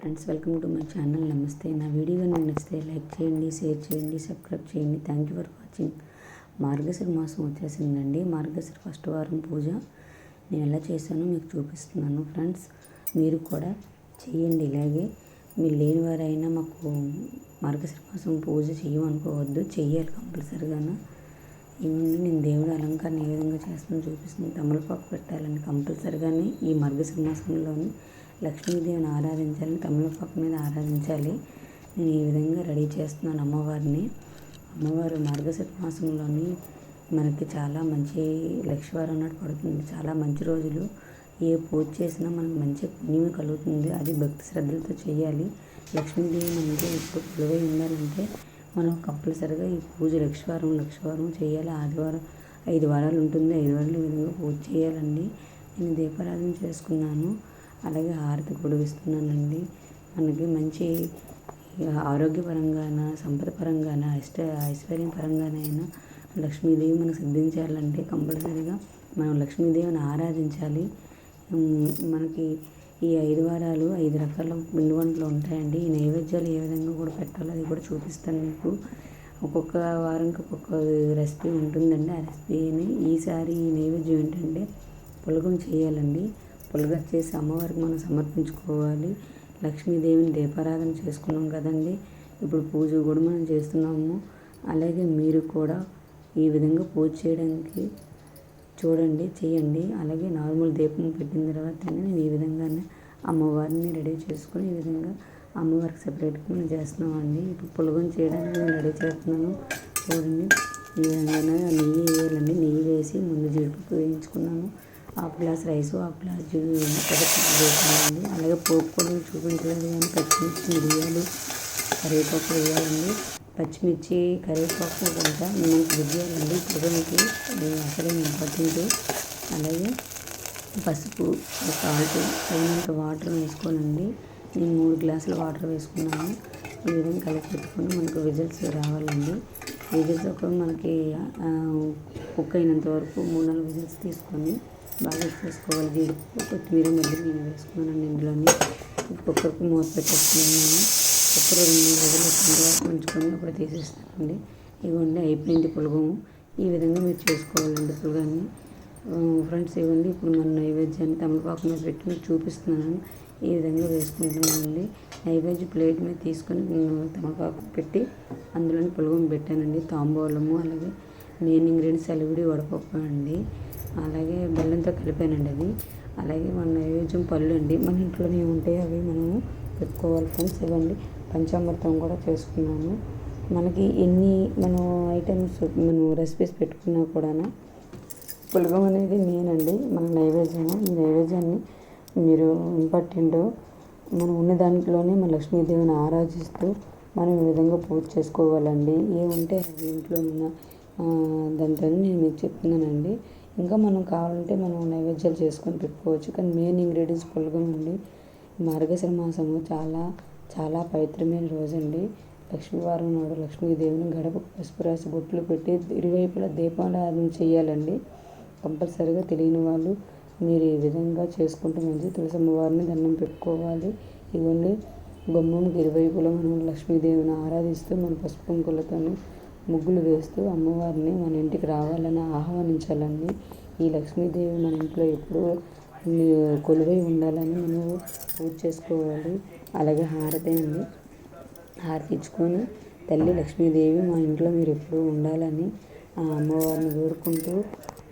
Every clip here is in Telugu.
Friends welcome to my channel నమస్తే నా వీడియో కనుక నచ్చితే లైక్ చేయండి షేర్ చేయండి సబ్స్క్రైబ్ చేయండి. థ్యాంక్ యూ ఫర్ వాచింగ్ మార్గశిర మాసం వచ్చేసిందండి. మార్గశిర ఫస్ట్ వారం పూజ. నేను ఎలా చేశానో మీకు చూపిస్తున్నాను ఫ్రెండ్స్ మీరు కూడా చేయండి ఇలాగే. మీరు లేని వారైనా మాకు మార్గశిర మాసం పూజ చేయమనుకోవద్దు. చెయ్యాలి కంపల్సరిగాను. ఏముంది? నేను దేవుడి అలంకరణ ఏ విధంగా చేస్తానో చూపిస్తుంది తమలపాకు పెట్టాలని కంపల్సరిగానే ఈ మార్గశిర మాసంలోని లక్ష్మీదేవిని ఆరాధించాలని తమలపాకు మీద ఆరాధించాలి. నేను ఈ విధంగా రెడీ చేస్తున్నాను అమ్మవారిని. అమ్మవారు మార్గశిర మాసంలోని మనకి చాలా మంచి లక్ష్మీవారం నాడు పడుతుంది. చాలా మంచి రోజులు. ఏ పూజ చేసినా మనకు మంచి పుణ్యం కలుగుతుంది. అది భక్తి శ్రద్ధలతో చేయాలి. లక్ష్మీదేవి మనకి ఎప్పుడు కొలువై ఉండాలంటే మనం కంపల్సరిగా ఈ పూజ లక్షవారం లక్షవారం చేయాలి. ఆదివారం ఐదు వారాలు ఉంటుంది. ఐదు వారాలు ఈ విధంగా పూజ చేయాలండి. నేను దీపారాధన చేసుకున్నాను. అలాగే హారతి పొడిగిస్తున్నానండి మనకి మంచి ఆరోగ్యపరంగాన సంపద పరంగాన ఇష్ట ఐశ్వర్యం పరంగానైనా లక్ష్మీదేవి మనకు సిద్ధించాలంటే కంపల్సరీగా మనం లక్ష్మీదేవిని ఆరాధించాలి. మనకి ఈ ఐదు వారాలు ఐదు రకాల పిండి వంటలు ఉంటాయండి. ఈ నైవేద్యాలు ఏ విధంగా కూడా పెట్టాలో అది కూడా చూపిస్తాను మీకు. ఒక్కొక్క వారంకి ఒక్కొక్క రెసిపీ ఉంటుందండి. ఆ రెసిపీని ఈసారి ఈ నైవేద్యం ఏంటంటే పులగం చేయాలండి. పులగం చేసి అమ్మవారికి మనం సమర్పించుకోవాలి. లక్ష్మీదేవిని దీపారాధన చేసుకున్నాం కదండి. ఇప్పుడు పూజ కూడా మనం చేస్తున్నాము. అలాగే మీరు కూడా ఈ విధంగా పూజ చేయడానికి చూడండి చేయండి. అలాగే నార్మల్ దీపం పెట్టిన తర్వాత నేను ఈ విధంగానే అమ్మవారిని రెడీ చేసుకొని ఈ విధంగా అమ్మవారికి సపరేట్గా మనం చేస్తున్నామండి. ఇప్పుడు పులగం చేయడానికి నేను రెడీ చేస్తున్నాను. చూడండి. ఈ విధంగా నెయ్యి వేయాలండి. నెయ్యి వేసి ముందు జీడిపప్పు వేయించుకున్నాను. Half glass rice half glass వేసానండి అలాగే పోపు కూడా చూపించలేదు కానీ పచ్చిమిర్చి మిరియాలు కరివేపాకు వేయాలండి. పచ్చిమిర్చి కరివేపాకు కొంత మేము వేయాలండి పులగనికి అసలు ఇంపార్టెంట్ అలాగే పసుపు సాల్ట్ తగినంత వాటర్ వేసుకోనండి. నేను మూడు గ్లాసుల వాటర్ వేసుకున్నాను. ఈ విధంగా కలిపి పెట్టుకుని మనకు విజిల్స్ రావాలండి. విజిల్స్ ఒక మనకి కుక్ అయినంత వరకు మూడు నాలుగు విజిల్స్ తీసుకొని బాగా చేసుకోవాలి. జీడిపప్పు కొత్తిమీర మధ్య నేను వేసుకున్నాను ఇందులోని కుక్కర్కి మూత పెట్టేసుకున్నాను. కుక్కర్ రెండు మూడు రోజులు వచ్చిన తర్వాత ఉంచుకొని అప్పుడు తీసేస్తానండి. ఇవ్వండి అయిపోయింది పులగము ఈ విధంగా మీరు చేసుకోవాలండి పులగాన్ని. ఫ్రెండ్స్ ఇవ్వండి. ఇప్పుడు మన నైవేద్యాన్ని తమలపాకు మీద పెట్టి మీకు చూపిస్తున్నాను. ఈ విధంగా వేసుకుంటున్నానండి నైవేద్య ప్లేట్ మీద తీసుకొని తమపాకు పెట్టి అందులోని పులగం పెట్టానండి. తాంబూలము అలాగే మెయిన్ ఇంగ్రీడియంట్స్ అలివిడి వడపప్పు అండి. అలాగే బెల్లంతో కలిపానండి అది. అలాగే మన నైవేద్యం పళ్ళు అండి. మన ఇంట్లోనే ఉంటాయి అవి మనము పెట్టుకోవాలి ఫ్రెండ్స్. ఇవ్వండి. పంచామృతం కూడా చేసుకున్నాను. మనకి ఎన్ని మనం ఐటమ్స్ మనం రెసిపీస్ పెట్టుకున్నా కూడా పులగం అనేది మెయిన్ అండి. మన నైవేద్యము. ఈ నైవేద్యాన్ని మీరు ఇంపార్టెంట్ మనం ఉన్న దాంట్లోనే మన లక్ష్మీదేవిని ఆరాధిస్తూ మనం ఈ విధంగా పూజ చేసుకోవాలండి. ఏముంటే అది ఇంట్లో ఉన్న దాంతో నేను మీకు చెప్తున్నానండి. ఇంకా మనం కావాలంటే మనం నైవేద్యాలు చేసుకొని పెట్టుకోవచ్చు. కానీ మెయిన్ ఇంగ్రీడియంట్స్ పులగం అండి. మార్గశిర మాసము చాలా చాలా పవిత్రమైన రోజండి. లక్ష్మీవారం నాడు లక్ష్మీదేవిని గడప పసుపు రాసి బొట్లు పెట్టి ఇరువైపులా దీపారాధన చేయాలండి. కంపల్సరీగా తెలియని వాళ్ళు మీరు ఈ విధంగా చేసుకుంటే మంచిది. తులసమ్మ వారిని దండం పెట్టుకోవాలి. ఇవన్నీ గుమ్మంకి ఇరువైపులా మనం లక్ష్మీదేవిని ఆరాధిస్తూ మన పసుపు కుంకులతో ముగ్గులు వేస్తూ అమ్మవారిని మన ఇంటికి రావాలని ఆహ్వానించాలండి. ఈ లక్ష్మీదేవి మన ఇంట్లో ఎప్పుడూ కొలువై ఉండాలని మనం పూజ చేసుకోవాలి. అలాగే హారతి అండి. హారతి ఇచ్చుకొని తల్లి లక్ష్మీదేవి మా ఇంట్లో మీరు ఎప్పుడూ ఉండాలని ఆ అమ్మవారిని కోరుకుంటూ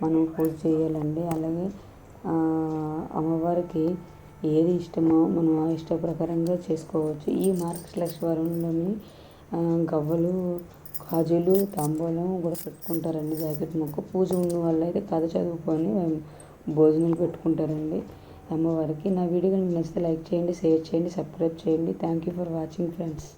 మనం పూజ చేయాలండి. అలాగే అమ్మవారికి ఏది ఇష్టమో మనం ఆ ఇష్ట ప్రకారంగా చేసుకోవచ్చు. ఈ మార్గశిరస్వరంలోని గవ్వలు కాజులు తాంబూలం కూడా పెట్టుకుంటారండి. జాకెట్ మొక్క పూజ ఉన్న వాళ్ళు అయితే కథ చదువుకొని భోజనం పెట్టుకుంటారండి. అమ్మవారికి నా వీడియో కనుక నచ్చితే లైక్ చేయండి షేర్ చేయండి సబ్స్క్రైబ్ చేయండి. Thank you for watching friends